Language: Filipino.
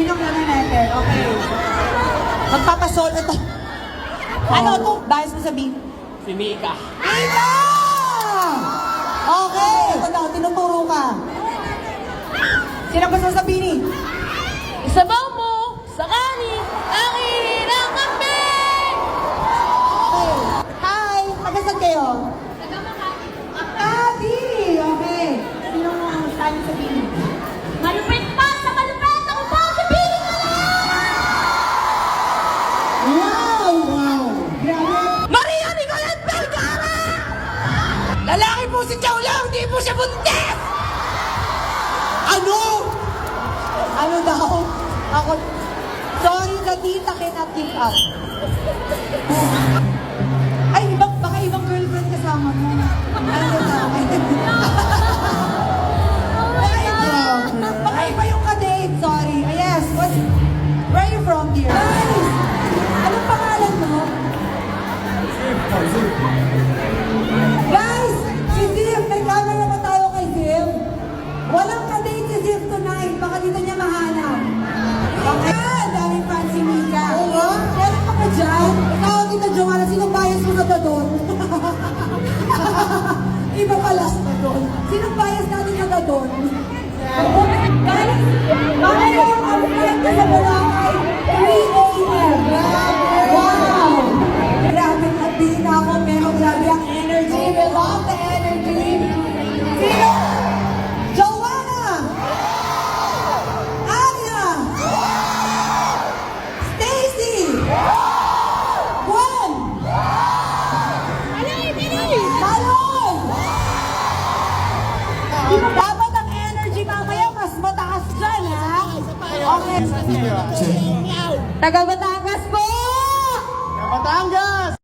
Sinong nanay Okay. Magpapasol ito. Ano to? Dahil mo sabihin. Si Mika. Ika! Okay. Ito daw, tinuturo ka. Sino ba sasabihin? Mo sa kanin ang hirang kambing! Okay. Hi! Taga-saan kayo? Makati! Okay. Sino mo ang saan sabihin? Malupit pa sa malupit! Ako pa! Sabihin mo na! Wow! Wow! Grabe! Maria Nicolet Vergara! Po si Chow Lang, hindi po siya buntis! Ano? Ano daw? Ako, sorry, the tita cannot keep up. Ay, ibang, baka ibang girlfriend kasama mo. Ano daw? Baka iba, baka iba yung kadate, sorry. Ah, yes, what's, where are you from, dear? Guys, anong pangalan mo? Guys, Iba pala sa doon. Sinong bias natin na doon? Guys, mamaya yung upload ko sa Boracay, 3 a.m. Wow! Grabe, hindi na ako, pero grabe ang energy. We love the energy. Sino? Taga Batangas po! Taga Batangas!